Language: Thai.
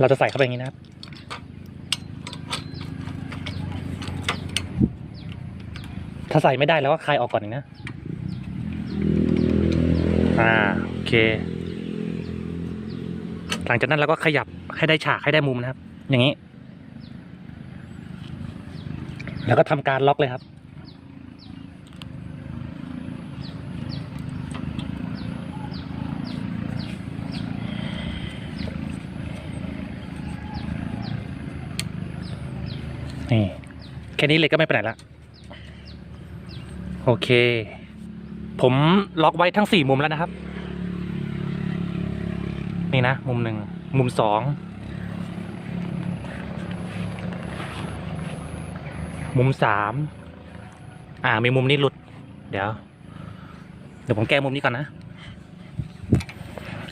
เราจะใส่เข้าไปอย่างนี้นะครับ ถ้าใส่ไม่ได้แล้วก็คลายออกก่อนอีกนะ อ่าโอเค หลังจากนั้นเราก็ขยับให้ได้ฉากให้ได้มุมนะครับ อย่างนี้ แล้วก็ทำการล็อกเลยครับ นี่แค่นี้เล็กก็ไม่ไปไหนละโอเค ผมล็อกไว้ทั้งสี่มุมแล้วนะครับ นี่นะ มุมหนึ่งมุมสองมุมสามอ่ามีมุมนี้หลุด เดี๋ยว เดี๋ยวผมแก้มุมนี้ก่อนนะ